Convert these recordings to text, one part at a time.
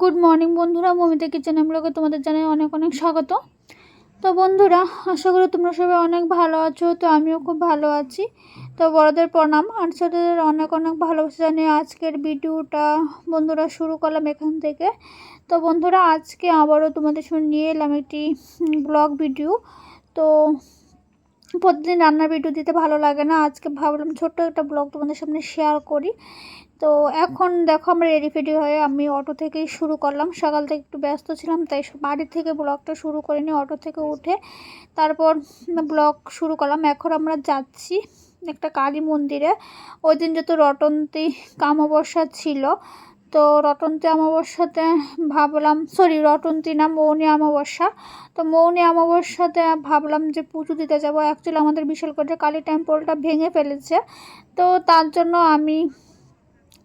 Good morning বন্ধুরা। Momita kitchen ব্লগে তোমাদের জানাই অনেক অনেক স্বাগত। তো বন্ধুরা, আশা করি তোমরা সবাই অনেক ভালো আছো, তো আমিও খুব ভালো আছি। তো বড়দের প্রণাম আর ছোটোদের অনেক অনেক ভালোবাসা জানিয়ে আজকের ভিডিওটা বন্ধুরা শুরু করলাম এখান থেকে। তো বন্ধুরা, আজকে আবারও তোমাদের সঙ্গে নিয়ে এলাম একটি ব্লগ ভিডিও তো প্রতিদিন রান্নার ভিডিও দিতে ভালো লাগে না। আজকে ভাবলাম ছোট্ট একটা ব্লগ তোমাদের সামনে শেয়ার করি। তো এখন দেখো আমরা রেডি ফেডি হয়ে আমি অটো থেকেই শুরু করলাম। সকাল থেকে একটু ব্যস্ত ছিলাম, তাই বাড়ি থেকে ব্লগটা শুরু করিনি অটো থেকে উঠে তারপর ব্লগ শুরু করলাম। এখন আমরা যাচ্ছি একটা কালী মন্দিরে। ওই দিন যেহেতু রটন্তী কামাবস্যা ছিল, তো রটন্তী অমাবস্যাতে ভাবলাম সরি রটন্তী না মৌনী অমাবস্যা তো মৌনী অমাবস্যাতে ভাবলাম যে পুজো দিতে যাব। অ্যাকচুয়ালি আমাদের বিশালকোটের কালী টেম্পলটা ভেঙে ফেলেছে। তো তার জন্য আমি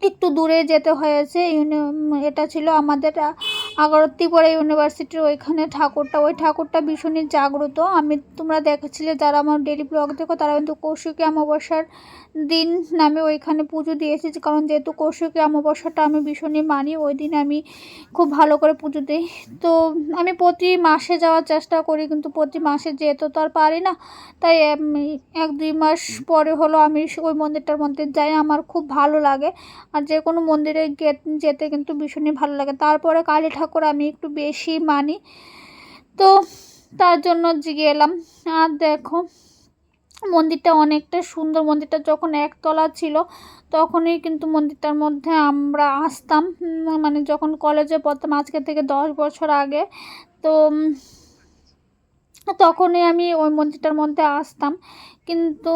একটু দূরে যেতে হয়েছে এটা ছিল আমাদের আগরত্রিপুরা ইউনিভার্সিটির ওইখানে ঠাকুরটা, ওই ঠাকুরটা ভীষণই জাগ্রত। আমি তোমরা দেখেছিলে যারা আমার ডেলি ব্লগ দেখো, তারা কিন্তু কৌশিকী অমাবস্যার দিন নামে ওইখানে পুজো দিয়ে এসেছি। কারণ যেহেতু কৌশিকী অমাবস্যাটা আমি ভীষণই মানি, ওই দিন আমি খুব ভালো করে পুজো দিই। তো আমি প্রতি মাসে যাওয়ার চেষ্টা করি, কিন্তু প্রতি মাসে যেতে তো আর পারি না, তাই এক দুই মাস পরে হলো আমি ওই মন্দিরটার মধ্যে যাই, আমার খুব ভালো লাগে। আর যে কোনো মন্দিরে যেতে কিন্তু ভীষণই ভালো লাগে। তারপরে কালী ঠাকুর আমি একটু বেশি মানি। তো তার জন্য গেলাম আর দেখো, মন্দিরটা অনেকটা সুন্দর। মন্দিরটা যখন একতলা ছিল, তখনই কিন্তু মন্দিরটার মধ্যে আমরা আসতাম। মানে যখন কলেজে পড়তাম, আজকে থেকে দশ বছর আগে, তো তখনই আমি ওই মন্দিরটার মধ্যে আসতাম। কিন্তু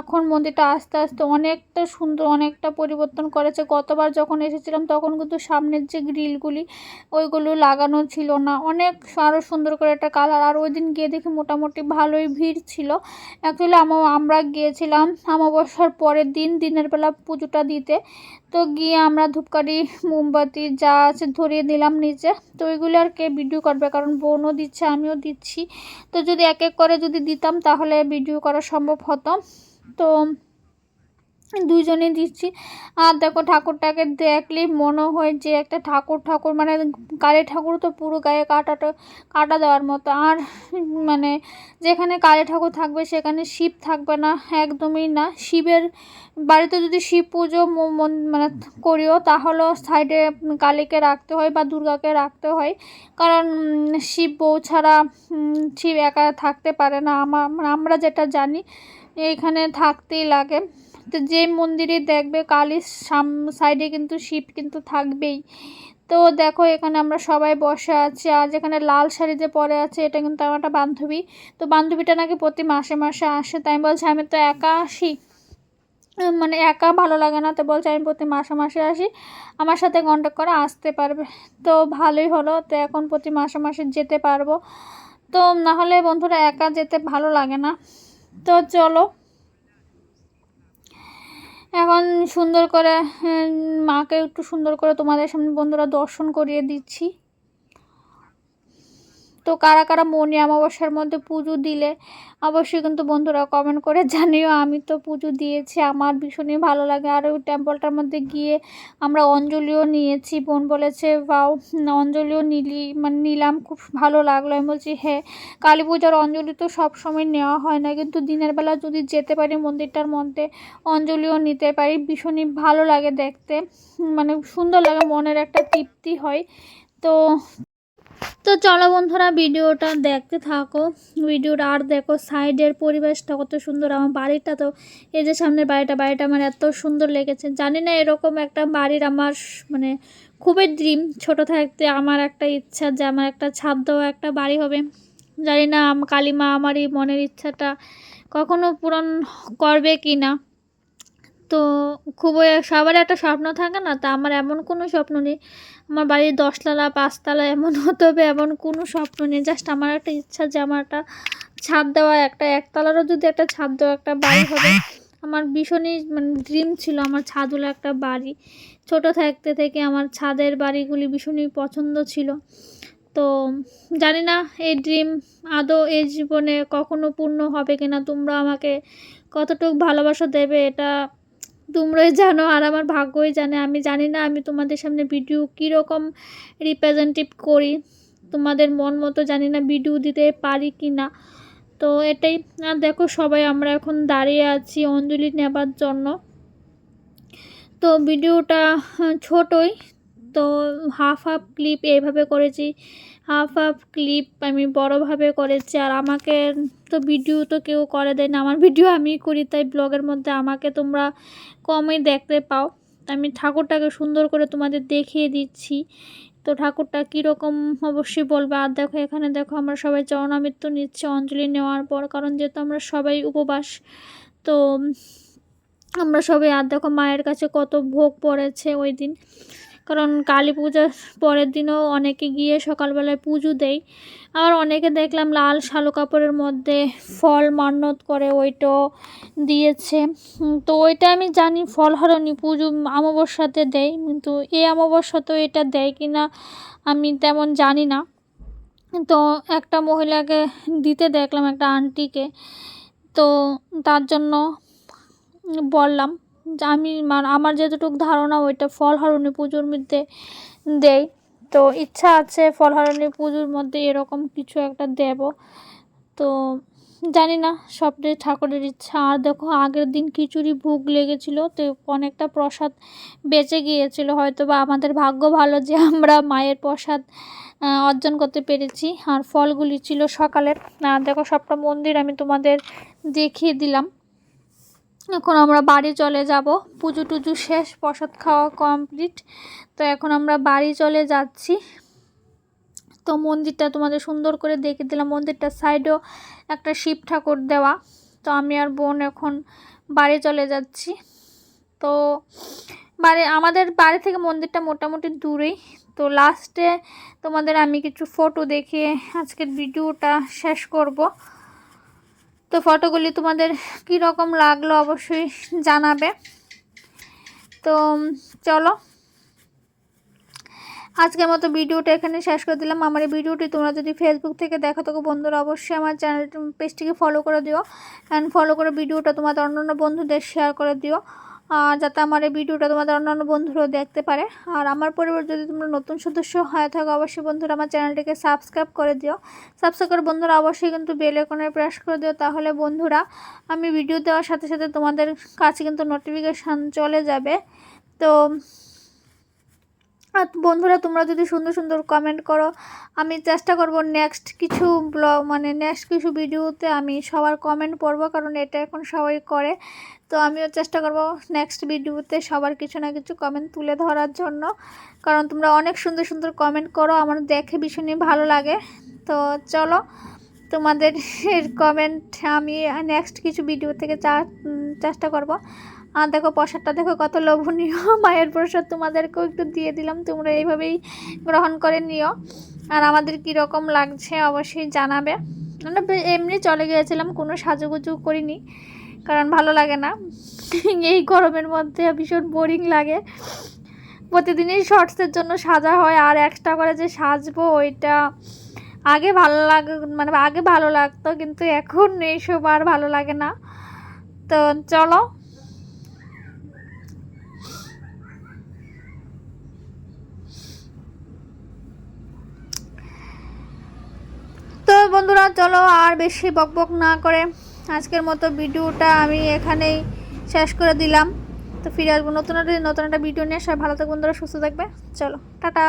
এখন মন্দিরটা আস্তে আস্তে অনেকটা সুন্দর, অনেকটা পরিবর্তন করেছে। গতবার যখন এসেছিলাম, তখন কিন্তু সামনের যে গ্রিলগুলি, ওইগুলো লাগানো ছিল না। অনেক আরও সুন্দর করে একটা কালার। আর ওই দিন গিয়ে দেখি মোটামুটি ভালোই ভিড় ছিল। অ্যাকচুয়ালি আমরা গিয়েছিলাম অমাবস্যার পরের দিন, দিনের বেলা পুজোটা দিতে। তো গিয়ে আমরা ধূপকাঠি, মোমবাতি যা আছে ধরিয়ে দিলাম নিচে। তো ওইগুলো আর কে ভিডিও করবে? কারণ বোনও দিচ্ছে, আমিও দিচ্ছি। তো যদি এক এক করে যদি দিতাম, তাহলে ভিডিও করা সম্ভব হতো। তো দুইজনে দিচ্ছি। আর দেখো ঠাকুরটাকে দেখলেই মনে হয় যে একটা ঠাকুর ঠাকুর মানে কালী ঠাকুর তো পুরো গায়ে কাটাটা কাটা দেওয়ার মতো। আর মানে যেখানে কালী ঠাকুর থাকবে সেখানে শিব থাকবে না, একদমই না। শিবের বাড়িতে যদি শিব পুজো মানে করিও তাহলেও সাইডে কালীকে রাখতে হয় বা দুর্গাকে রাখতে হয়। কারণ শিব বউ ছাড়া শিব একা থাকতে পারে না। আমার আমরা যেটা জানি এইখানে থাকতেই লাগে। তো যে মন্দিরে দেখবে কালীর সাম, সাইডে কিন্তু শিব কিন্তু থাকবেই। তো দেখো এখানে আমরা সবাই বসে আছি। আর যেখানে লাল শাড়ি যে পরে আছে, এটা কিন্তু আমার একটা বান্ধবী। তো বান্ধবীটা নাকি প্রতি মাসে মাসে আসে, তাই বলছে আমি তো একা আসি। মানে একা ভালো লাগে না, তো বলছে আমি প্রতি মাসে মাসে আসি। আমার সাথে কন্ট্যাক্ট করে আসতে পারবে। তো ভালোই হলো, তো এখন প্রতি মাসে মাসে যেতে পারব। তো নাহলে বন্ধুরা একা যেতে ভালো লাগে না। তো চলো। এখন সুন্দর করে মাকে একটু সুন্দর করে তোমাদের সামনে বন্ধুরা দর্শন করিয়ে দিচ্ছি। তো কারা কারা মনি অমাবস্যার মধ্যে পুজো দিলে অবশ্যই কিন্তু বন্ধুরা কমেন্ট করে জানিও। আমি তো পুজো দিয়েছি, আমার ভীষণই ভালো লাগে। আর ওই টেম্পলটার মধ্যে গিয়ে আমরা অঞ্জলিও নিয়েছি। বোন বলেছে, বাও, অঞ্জলিও নিলি মানে নিলাম, খুব ভালো লাগল। আমি বলছি হ্যাঁ কালী পূজার অঞ্জলি তো সবসময় নেওয়া হয় না। কিন্তু দিনের বেলা যদি যেতে পারি মন্দিরটার মধ্যে, অঞ্জলিও নিতে পারি। ভীষণই ভালো লাগে দেখতে। মানে সুন্দর লাগে, মনের একটা তৃপ্তি হয়। তো তো চলো বন্ধুরা, ভিডিওটা দেখতে থাকো। ভিডিওটা আর দেখো, সাইডের পরিবেশটা কত সুন্দর, আমার বাড়িটা তো এই যে সামনের বাড়িটা বাড়িটা আমার এত সুন্দর লেগেছে। জানি না এরকম একটা বাড়ির আমার মানে খুবই ড্রিম ছোট থাকতে আমার একটা ইচ্ছা যে আমার একটা ছাদ দেওয়া একটা বাড়ি হবে। জানি না কালিমা আমার এই মনের ইচ্ছাটা কখনো পূরণ করবে কি না তো খুবই সবার একটা স্বপ্ন থাকে না, তা আমার এমন কোনো স্বপ্ন নেই। আমার বাড়ির দশতলা, পাঁচতলা এমন হতে হবে এমন কোনো স্বপ্ন নেই। জাস্ট আমার একটা ইচ্ছা যে আমার একটা ছাদ দেওয়া, একটা একতলারও যদি একটা ছাদ দেওয়া, একটা বাড়ি হবে। আমার ভীষণই মানে ড্রিম ছিল আমার ছাদগুলো একটা বাড়ি। ছোট থাকতে থেকে আমার ছাদের বাড়িগুলি ভীষণই পছন্দ ছিল। তো জানি না, এই ড্রিম আদৌ এই জীবনে কখনো পূর্ণ হবে কিনা, তোমরা আমাকে কতটুকু ভালোবাসা দেবে, এটা তোমরাই জানো আর আমার ভাগ্যই জানে। আমি জানি না আমি তোমাদের সামনে ভিডিও কীরকম রিপ্রেজেন্টেটিভ করি। তোমাদের মন মতো জানি না ভিডিও দিতে পারি কি না তো এটাই। আর দেখো সবাই আমরা এখন দাঁড়িয়ে আছি অঞ্জলি নেবার জন্য। তো ভিডিওটা ছোটই। তো হাফ হাফ ক্লিপ এইভাবে করেছি। হাফ হাফ ক্লিপ আমি বড়োভাবে করেছি আর আমাকে তো ভিডিও তো কেউ করে দেয় না। আমার ভিডিও আমি করি, তাই ব্লগের মধ্যে আমাকে তোমরা কমই দেখতে পাও। আমি ঠাকুরটাকে সুন্দর করে তোমাদের দেখিয়ে দিচ্ছি। তো ঠাকুরটা কীরকম অবশ্যই বলবে। আর দেখো, এখানে দেখো, আমরা সবাই চরণামৃত্যু নিচ্ছি, অঞ্জলি নেওয়ার পর। কারণ যেহেতু আমরা সবাই উপবাস, তো আমরা সবাই, আর দেখো মায়ের কাছে কত ভোগ পড়েছে ওই দিন। কারণ কালী পূজার পরের দিনও অনেকে গিয়ে সকালবেলায় পুজো দেয়। আর অনেকে দেখলাম লাল শালু কাপড়ের মধ্যে ফল মান্যত করে ওইটাও দিয়েছে। তো ওইটা আমি জানি ফল হরণী পুজো অমাবস্যাতে দেয়। কিন্তু এই অমাবস্যা তো এটা দেয় কি না আমি তেমন জানি না। তো একটা মহিলাকে দিতে দেখলাম, একটা আন্টিকে। তো তার জন্য বললাম আমি আমার যেতটুকু ধারণা ওইটা ফল হারণী পুজোর মধ্যে দেয় তো ইচ্ছা আছে ফল হারণী পুজোর মধ্যে এরকম কিছু একটা দেব। তো জানি না সবটাই ঠাকুরের ইচ্ছা। আর দেখো, আগের দিন খিচুড়ি ভোগ লেগেছিল, তো অনেকটা প্রসাদ বেঁচে গিয়েছিল। হয়তো বা আমাদের ভাগ্য ভালো যে আমরা মায়ের প্রসাদ অর্জন করতে পেরেছি। আর ফলগুলি ছিল সকালের। দেখো, সবটা মন্দির আমি তোমাদের দেখিয়ে দিলাম। এখন আমরা বাড়ি চলে যাব। পুজো টুজো শেষ, প্রসাদ খাওয়া কমপ্লিট তো এখন আমরা বাড়ি চলে যাচ্ছি। তো মন্দিরটা তোমাদের সুন্দর করে দেখে দিলাম। মন্দিরটার সাইডেও একটা শিব ঠাকুর দেওয়া। তো আমি আর বোন এখন বাড়ি চলে যাচ্ছি। তো বাড়ি, আমাদের বাড়ি থেকে মন্দিরটা মোটামুটি দূরেই। তো লাস্টে তোমাদের আমি কিছু ফটো দেখে আজকের ভিডিওটা শেষ করব। তো ফটোগুলি তোমাদের কীরকম লাগল অবশ্যই জানাবে। তো চলো। আজকের মতো ভিডিওটা এখানে শেষ করে দিলাম। আমার এই ভিডিওটি তোমরা যদি ফেসবুক থেকে দেখো তোকে বন্ধুরা অবশ্যই আমার চ্যানেল পেজটিকে ফলো করে দিও। অ্যান্ড ফলো করে ভিডিওটা তোমাদের অন্যান্য বন্ধুদের শেয়ার করে দিও। যাতে আমার এই ভিডিওটা তোমাদের অন্যান্য বন্ধুরাও দেখতে পারে। আর আমার পরিবার যদি তোমরা নতুন সদস্য হয়ে থাকো, অবশ্যই বন্ধুরা আমার চ্যানেলটিকে সাবস্ক্রাইব করে দিও। সাবস্ক্রাইব করে বন্ধুরা অবশ্যই কিন্তু বেল প্রেস করে দিও, তাহলে বন্ধুরা আমি ভিডিও দেওয়ার সাথে সাথে তোমাদের কাছে কিন্তু নোটিফিকেশান চলে যাবে। তো আর বন্ধুরা, তোমরা যদি সুন্দর সুন্দর কমেন্ট করো, আমি চেষ্টা করব নেক্সট কিছু ব্লগ মানে নেক্সট কিছু ভিডিওতে আমি সবার কমেন্ট পড়ব, কারণ এটা এখন সবাই করে। তো আমিও চেষ্টা করব নেক্সট ভিডিওতে সবার কিছু না কিছু কমেন্ট তুলে ধরার জন্য। কারণ তোমরা অনেক সুন্দর সুন্দর কমেন্ট করো, আমার দেখে ভীষণই ভালো লাগে। তো চলো, তোমাদের কমেন্ট আমি নেক্সট কিছু ভিডিও থেকে চেষ্টা করব। আর দেখো প্রসাদটা দেখো কত লোভনীয়। মায়ের প্রসাদ তোমাদেরকেও একটু দিয়ে দিলাম, তোমরা এইভাবেই গ্রহণ করে নিও। আর আমাদের কীরকম লাগছে অবশ্যই জানাবে। আমরা এমনি চলে গিয়েছিলাম, কোনো সাজুগুজু করিনি, কারণ ভালো লাগে না। এই গরমের মধ্যে ভীষণ বোরিং লাগে। প্রতিদিনই শর্টসের জন্য সাজা হয়, আর এক্সট্রা করে যে সাজবো, ওইটা আগে ভালো লাগ মানে আগে ভালো লাগতো, কিন্তু এখন এইসব আর ভালো লাগে না। তো চলো তো বন্ধুরা, চলো আর বেশি বকবক না করে আজকের মতো ভিডিওটা আমি এখানেই শেষ করে দিলাম। তো ফিরে আসব নতুন নতুন একটা ভিডিও নিয়ে। সবাই ভালো থাকবে বন্ধুরা, সুস্থ থাকবে। চলো, টাটা।